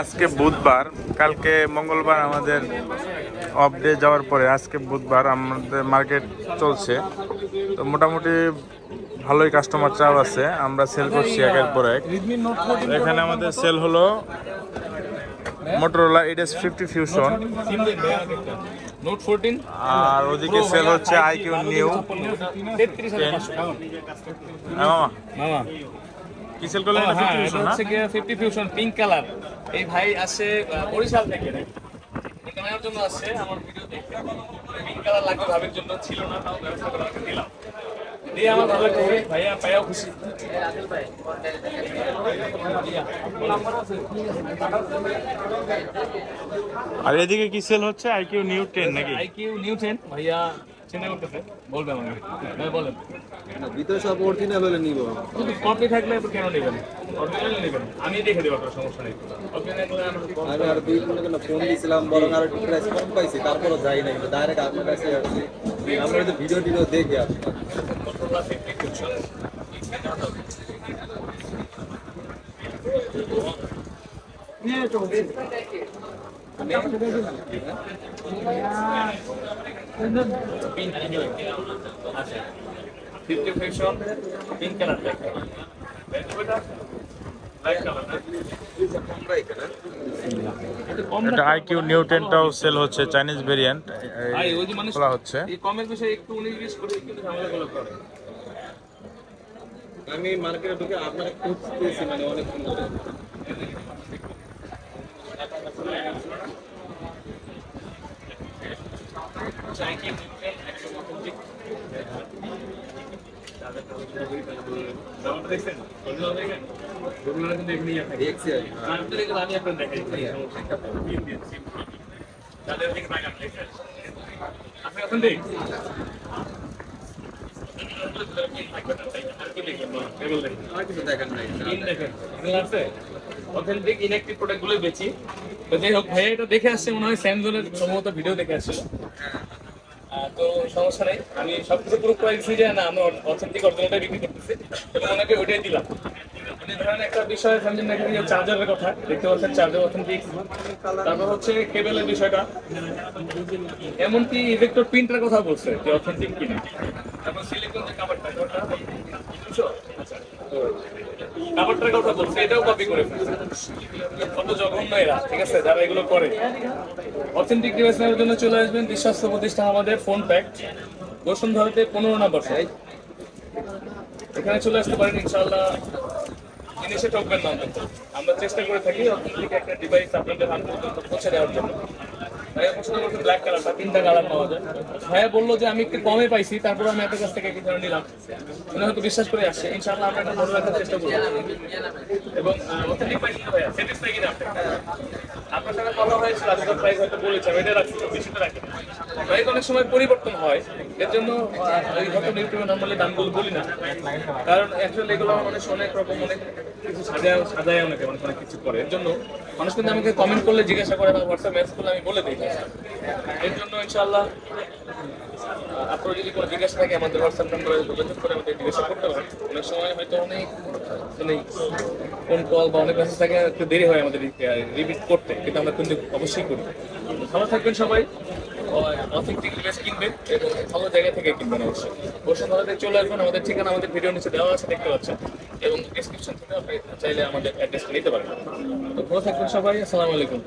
আজকে বুধবার কালকে মঙ্গলবার আমাদের অফ ডে যাওয়ার পরে আজকে বুধবার আমাদের মার্কেট চলছে। তো মোটামুটি ভালোই কাস্টমার চাপ আছে আমরা সেল করছি একের পর এক এখানে আমাদের সেল হলো মোটরোলা ইডেস ফিফটি ফিউশন আর ওদিকে সেল হচ্ছে আইকিউ নিউ কি সেল করলেন? হ্যাঁ এটা হচ্ছে গিয়ে ফিফটি ফিউশন পিঙ্ক কালার এই ভাই আসে আহ, বরিশাল থেকে। নেওয়ার জন্য আমার ভিডিও দেখতে পিঙ্ক কালার লাগবে ভাবির জন্য ছিল না তাও ব্যবস্থা করে আমাকে দিলাম। দিয়ে আমার ভালো লাগছে ভাইয়া পাইয়াও খুশি। আর এদিকে কি সেল হচ্ছে? আইকিউ নিউ টেন নাকি? আইকিউ নিউ টেন ভাইয়া। চিন্তা করতেছে বলবে আমাকে। ভাই বলেন। ভিতরে সব অরিজিনাল হলে নিব। কিন্তু কপি থাকলে কেন নেবেন? অরিজিনাল নেবেন। আমি দেখে দেবো আপনার সমস্যা নেই। আমি আর দুই মনে করেন ফোন দিয়েছিলাম বরং আর একটু প্রাইস কম পাইছি তারপরও যাই না কিন্তু ডাইরেক্ট আপনার কাছে আসছি। আমরা তো ভিডিও টিডিও দেখে আসছি ফিফটি ফিউশন পিঙ্ক কালার এটা আইকিউ নিউ টেনটাও সেল হচ্ছে চাইনিজ ভেরিয়েন্ট খোলা হচ্ছে কমের বিষয়ে একটু উনিশ বিশ করে কিন্তু ঝামেলাগুলো করে আমি মার্কেটে ঢুকে আপনাকে খুঁজতেছি মানে অনেক। দেখছেন ওগুলো কিন্তু এমনি থাকে দেখছি আমি আমি তো দেখলাম আমি আপনার দেখাই তাদের দিকে তাকান দেখছেন আপনি এখন দেখ আর কিছু দেখেন নাই অথেন্টিক ইনঅ্যাক্টিভ প্রোডাক্টগুলো বেচি তো যাই হোক ভাইয়া এটা দেখে আসছে মনে হয় স্যামসংয়ের সম্ভবত ভিডিও দেখে আসছিল তো সমস্যা নেই। আমি সবকিছু প্রুফ করে দিচ্ছি যে, না আমি অথেন্টিক অরিজিনালটাই বিক্রি করতেছি। এবং ওনাকে ওইটাই দিলাম। উনি ধরেন একটা বিষয় স্যামসাং দেখেন যে চার্জারের কথা, দেখতে পাচ্ছেন চার্জার অথেন্টিক তারপর হচ্ছে কেবলের বিষয়টা। এমনকি ইলেকট্রো প্রিন্টার কথা বলছে যে অথেন্টিক কিনা। তারপর সিলিকন যে বুঝছ? আচ্ছা। কথা বলছে, এটাও কপি করে ফেলছে। কত জঘন্য এরা ঠিক আছে, যারা এগুলো করে। অথেন্টিক ডিভাইস জন্য চলে আসবেন, বিশ্বস্ত প্রতিষ্ঠান আমাদের ফোন প্যাক বসুন্ধরাতে পনেরো নম্বর সাইজ এখানে চলে আসতে পারেন, ইনশাআল্লাহ। জিনিসে ঠকবেন না আমরা চেষ্টা করে থাকি অথেন্টিক একটা ডিভাইস আপনাদের হাত পর্যন্ত পৌঁছে দেওয়ার জন্য। ভাইয়া বলল যে আমি একটু কমে পাইছি, তারপর আমি আপনার কাছ থেকে একটু ধরে নিলাম। উনি হয়তো বিশ্বাস করে আসছে, ইনশাআল্লাহ আমরা এটা রাখার চেষ্টা করব। এবং অথেন্টিক পাইছি আপনার? সাথে কথা হয়েছিল আজকের প্রাইস হয়তো বলেছে, আমি এটা রাখছি বেশিটা রাখি প্রাইস অনেক সময় পরিবর্তন হয়। এর জন্য হয়তো ইউটিউবে নর্মালি দামগুলো বলি না। কারণ অ্যাকচুয়ালি এগুলো মানুষ অনেক রকম অনেক কিছু সাজায় সাজায় অনেকে, অনেক অনেক কিছু করে। এর জন্য মানুষ কিন্তু আমাকে কমেন্ট করলে জিজ্ঞাসা করে বা হোয়াটসঅ্যাপ মেসেজ করলে আমি বলে দিই এর জন্য ইনশাআল্লাহ আপনারা যদি কোনো জিজ্ঞাসা থাকে আমাদের হোয়াটসঅ্যাপ নাম্বারে যোগাযোগ করে আমাদের জিজ্ঞাসা করতে পারেন। অনেক সময় হয়তো অনেক মানে ফোন কল বা অনেক মেসেজ থাকে, একটু দেরি হয় আমাদের রিপিট করতে। কিন্তু আমরা কিন্তু অবশ্যই করি। ভালো থাকবেন সবাই। অথেন্টিক ড্রেস কিনবেন এবং ভালো জায়গা থেকে কিনবেন অবশ্যই। বসুন্ধরাতে চলে আসবেন, আমাদের ঠিকানা আমাদের ভিডিও নিচে দেওয়া আছে, দেখতে পাচ্ছেন। এবং ডিসক্রিপশন থেকে আপনি চাইলে আমাদের অ্যাড্রেসটা নিতে পারেন। তো ভালো থাকবেন সবাই, আসসালামু আলাইকুম।